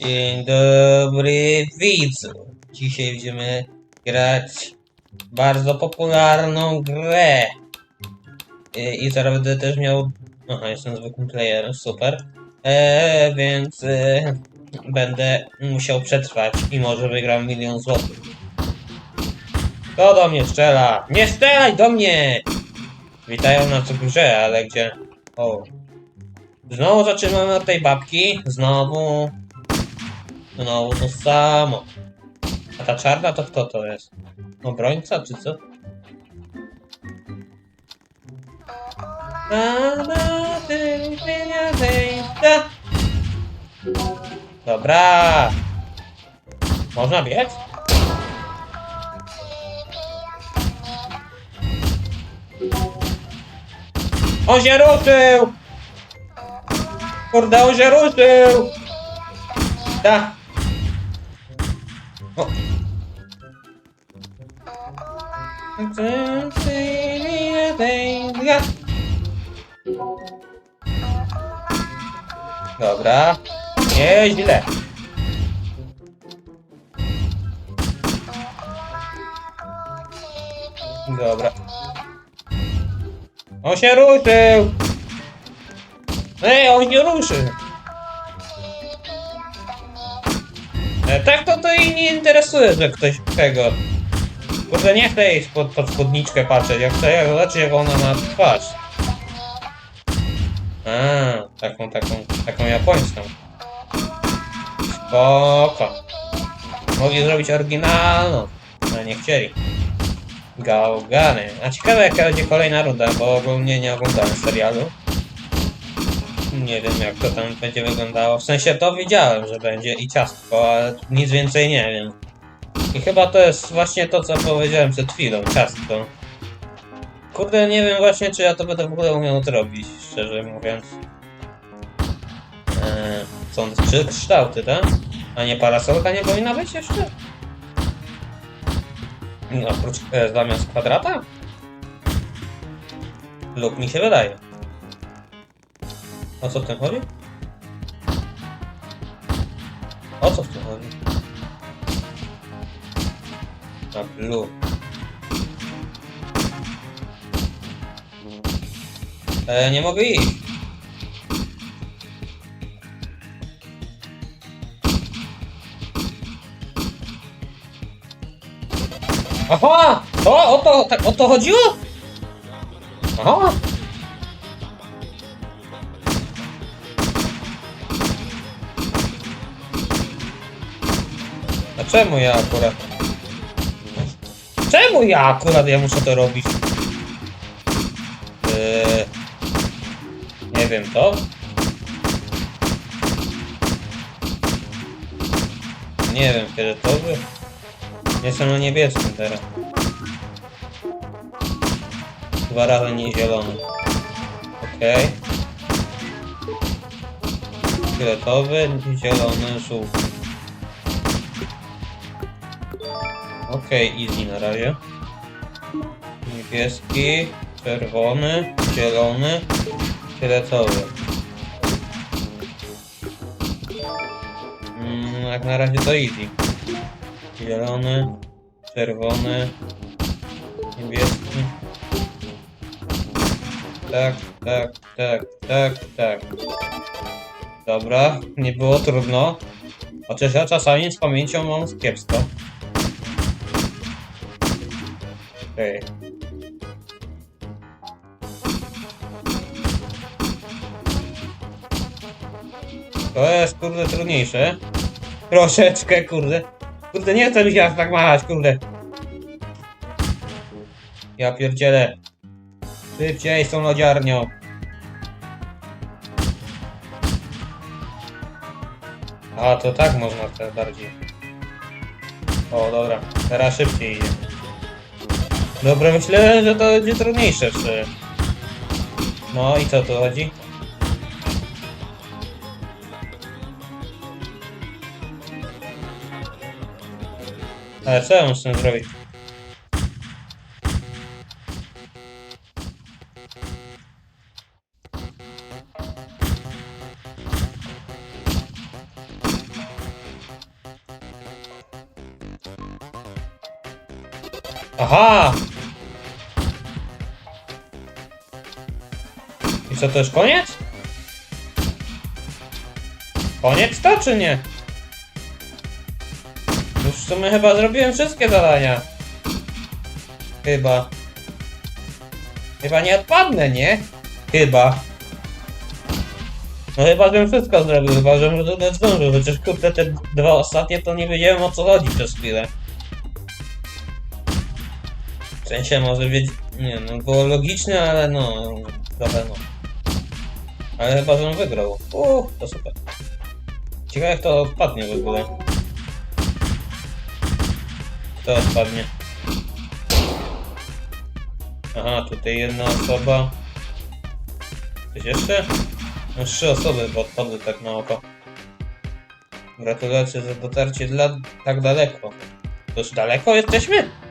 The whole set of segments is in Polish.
Dzień dobry widzu. Dzisiaj będziemy grać bardzo popularną grę. I, i zaraz będę też miał... Aha, jestem zwykłym playerem, super. E, więc e, będę musiał przetrwać i może wygram milion złotych. Kto do mnie strzela? Nie strzelaj do mnie! Witają nas w grze, ale gdzie? O. Znowu zaczynamy od tej babki. Znowu. Znowu to samo. A ta czarna to kto to jest? Obrońca czy co? Na, na, zejścia. Dobra. Można biec? On się ruszył! Kurde, on się ruszył! Da. O. Dobra. Nieźle. Dobra. On się ruszył! Ej, on nie ruszy! Tak to to jej nie interesuje, że ktoś tego... Kurde, nie chcę jej pod, pod spódniczkę patrzeć, ja chcę jak zobaczyć jak ona ma twarz. A, taką, taką, taką japońską. Spoko. Mogli zrobić oryginalną, ale nie chcieli. Gałgany. A ciekawe jaka będzie kolejna runda, bo ogólnie nie oglądałem serialu. Nie wiem jak to tam będzie wyglądało. W sensie to widziałem, że będzie i ciastko, ale nic więcej nie wiem. I chyba to jest właśnie to, co powiedziałem przed chwilą, ciastko. Kurde, nie wiem właśnie, czy ja to będę w ogóle umiał zrobić, szczerze mówiąc. Eee, są trzy kształty, tak? A nie parasolka nie powinna być jeszcze? No, oprócz e, zamiast kwadrata? Lub mi się wydaje. O co w tym chodzi? O co w tym chodzi? Na blue. E, nie mogę iść. Aha! To, o to, tak, o to chodziło? Aha! Czemu ja akurat? Czemu ja akurat ja muszę to robić? Eee, nie wiem, to? Nie wiem, fioletowy? Jestem na niebieskim teraz. Dwa razy nie zielony. Okej. Fioletowy, zielony, żółty. Okej, easy na razie. Niebieski, czerwony, zielony, fioletowy. Mm, jak na razie to easy. Zielony, czerwony, niebieski. Tak, tak, tak, tak, tak. Dobra, nie było trudno. Chociaż ja czasami z pamięcią mam kiepsko. Okej. To jest kurde trudniejsze. Troszeczkę kurde. Kurde, nie chcę mi się aż tak machać, kurde. Ja pierdzielę. Szybciej tą lodziarnią. A, to tak można teraz bardziej. O, dobra. Teraz szybciej idzie. Dobra, myślę, że to będzie trudniejsze przy... No i co tu chodzi? Ale co ja muszę zrobić? Aha! I co, to już koniec? Koniec to, czy nie? Już w sumie chyba zrobiłem wszystkie zadania. Chyba. Chyba nie odpadnę, nie? Chyba. No chyba, żebym wszystko zrobił, chyba, żebym zdążył, chociaż kurde te dwa ostatnie to nie wiedziałem o co chodzi przez chwilę. W sensie może wiedzieć, nie no, było logiczne, ale no, trochę no. Ale chyba, żebym wygrał. Uuu, to super. Ciekawe jak to odpadnie w ogóle. Kto odpadnie? Aha, tutaj jedna osoba. Coś jeszcze? No trzy osoby bo odpadły tak na oko. Gratulacje za dotarcie dla tak daleko. To już daleko jesteśmy?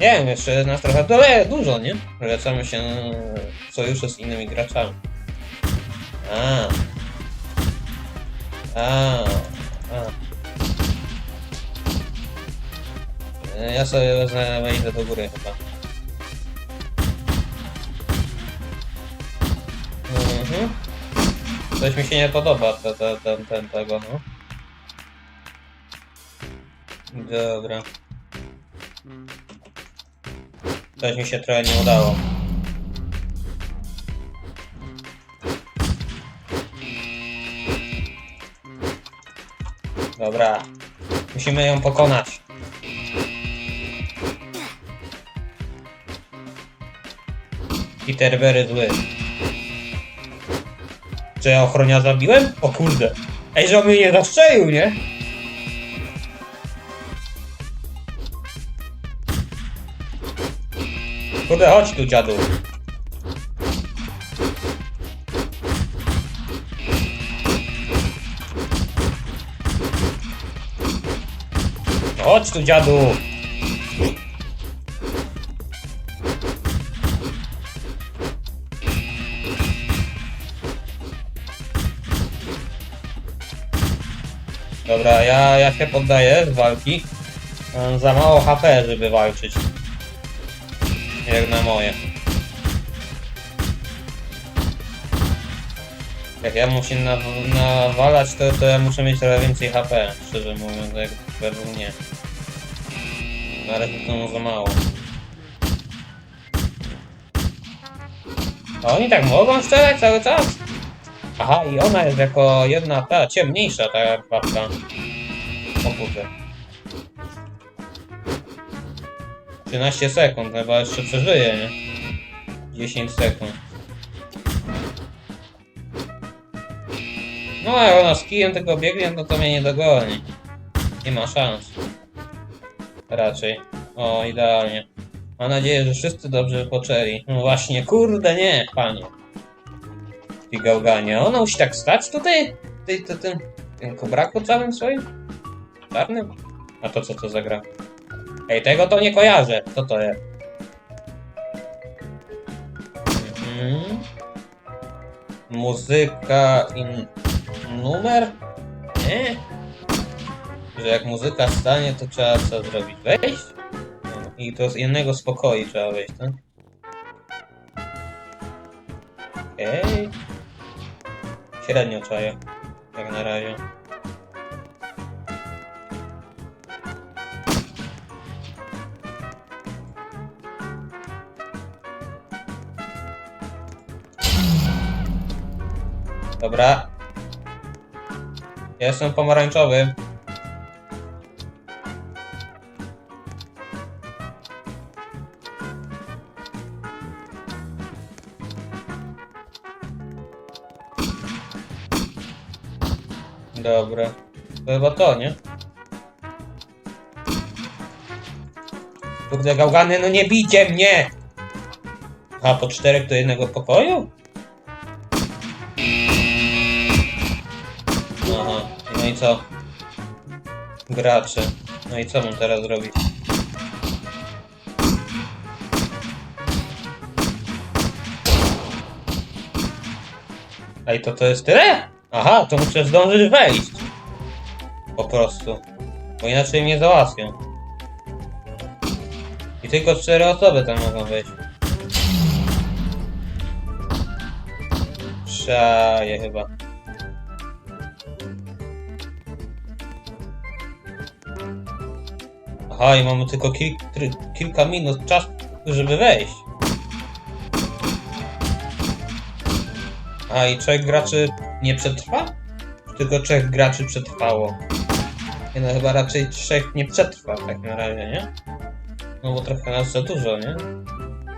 Nie wiem, jeszcze nas trochę dole, dużo, nie? Wracamy się w sojusze z innymi graczami. A. A. A. E, Ja sobie wejdę do góry chyba. Mhm. Coś mi się nie podoba, te, te, ten, ten, tego, no. Dobra. Coś mi się trochę nie udało. Dobra. Musimy ją pokonać. Peter Berry zły. Czy ja ochroniarza zabiłem? O kurde. Ej, że on mnie nie zastrzelił, nie? Kurde, chodź tu, dziadu. No Chodź tu, dziadu. Dobra, ja, ja się poddaję z walki. Mam za mało HP, żeby walczyć. Jak na moje. Jak ja muszę na, nawalać, to, to ja muszę mieć trochę więcej HP, szczerze mówiąc, jak według mnie. Na razie to mu za mało. A oni tak mogą strzelać cały czas? Aha, i ona jest jako jedna ta ciemniejsza ta babka. O kurde. 13 sekund, chyba jeszcze przeżyje, nie? 10 sekund. No jak ona z kijem tylko biegnie, no to mnie nie dogoni. Nie ma szans. Raczej. O, idealnie. Mam nadzieję, że wszyscy dobrze poczęli. No właśnie, kurde nie, panie. I gałganie. Ona musi tak stać tutaj? Ty, ty, tym, kubraku całym swoim? Czarnym? A to co to za gra? Ej, tego to nie kojarzę. Co to jest? Mhm. Muzyka i numer? Nie? Że jak muzyka stanie, to trzeba co zrobić? Wejść? I to z innego spokoju trzeba wejść, tak? Okej. Średnio czaję. Jak na razie. Dobra. Ja jestem pomarańczowy. Dobra. To chyba to, nie? Kurde, gałgany, no nie bijcie mnie! A po czterech do jednego pokoju? Aha, no i co? Gracze. No i co mam teraz zrobić? Ej, to to jest tyle? Aha, to muszę zdążyć wejść. Po prostu. Bo inaczej mnie załatwią. I I tylko cztery osoby tam mogą wejść. Szaje chyba. Aha, i mamy tylko kil kilka minut czasu, żeby wejść. A i trzech graczy nie przetrwa? Tylko trzech graczy przetrwało. Nie no, chyba raczej trzech nie przetrwa w takim razie, nie? No bo trochę nas za dużo, nie?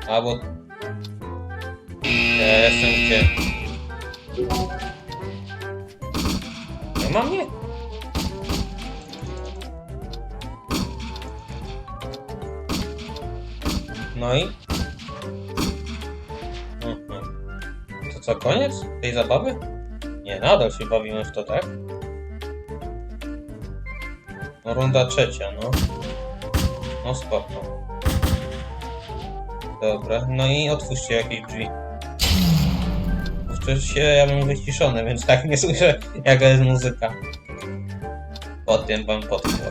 Albo... Ja jestem gdzie? Nie ma mnie? No i? Mhm. To co, koniec tej zabawy? Nie, nadal się bawimy w to, tak? No runda trzecia, no. No spoko. Dobra, no i otwórzcie jakieś drzwi. Wcześniej się ja mam wyciszone, więc tak nie słyszę jaka jest muzyka. Potem wam potworzę.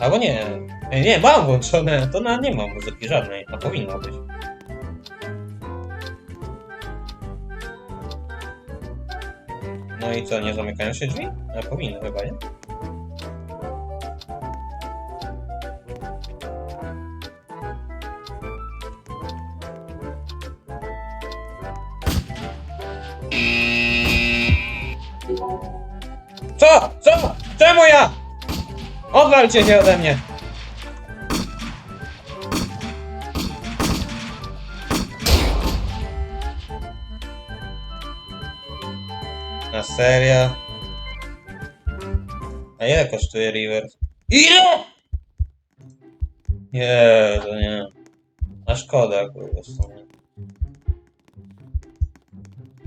Albo nie. Nie, nie, mam włączone, to na nie ma muzyki żadnej, a powinno być. No i co, nie zamykają się drzwi? A powinny chyba, nie? Co? Co? Czemu ja? Odwalcie się ode mnie! Na serio? A ile kosztuje River? Ile? Nie, to nie. A szkoda, kurwa, w.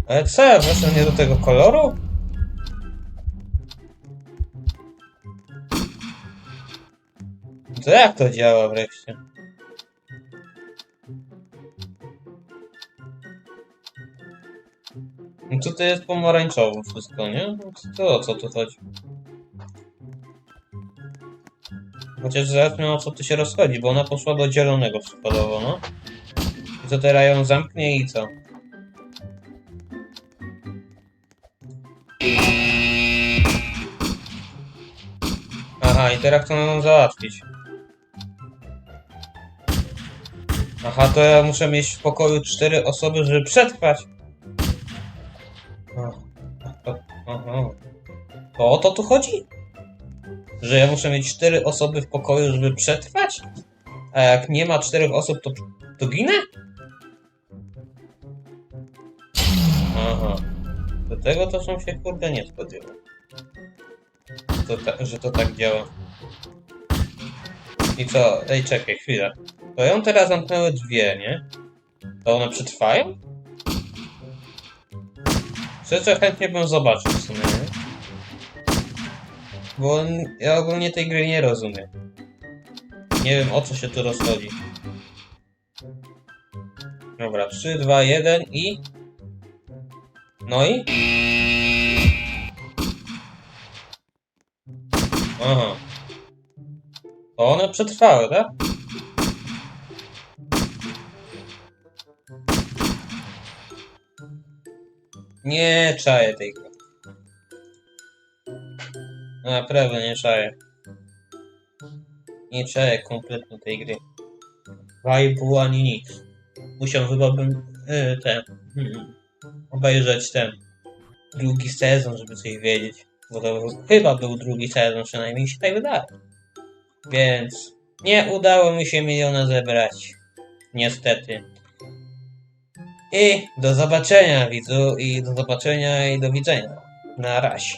Ale co, ja weszłem nie do tego koloru? To jak to działa wreszcie? Tutaj jest pomarańczowo wszystko, nie? No To o co tu chodzi? Chociaż zaraz o co tu się rozchodzi, bo ona poszła do zielonego przykładowo, no. I to teraz ją zamknie i co? Aha, i teraz chcą ją załatwić. Aha, to ja muszę mieć w pokoju cztery osoby, żeby przetrwać. To tu chodzi? Że ja muszę mieć cztery osoby w pokoju, żeby przetrwać? A jak nie ma czterech osób, to, to ginę? Aha. Do tego to są się kurde nie spodziewał. To ta, że to tak działa. I co? Ej, czekaj, chwilę. To ją teraz zamknęły dwie, nie? To one przetrwają? Szczerze chętnie bym zobaczył? Bo on- ja ogólnie tej gry nie rozumiem. Nie wiem o co się tu rozchodzi. Dobra, 3, 2, 1 i... No i? Aha. To one przetrwały, tak? Nie czaję tej gry. Naprawdę nie czaję. Nie czaję kompletnie tej gry. Vibe'u ani nic. Musiał chyba yy, ten, hmm, obejrzeć ten drugi sezon, żeby coś wiedzieć. Bo to chyba był drugi sezon, przynajmniej się tak wydaje. Więc nie udało mi się miliona zebrać. Niestety. I do zobaczenia widzu i do zobaczenia i do widzenia. Na razie.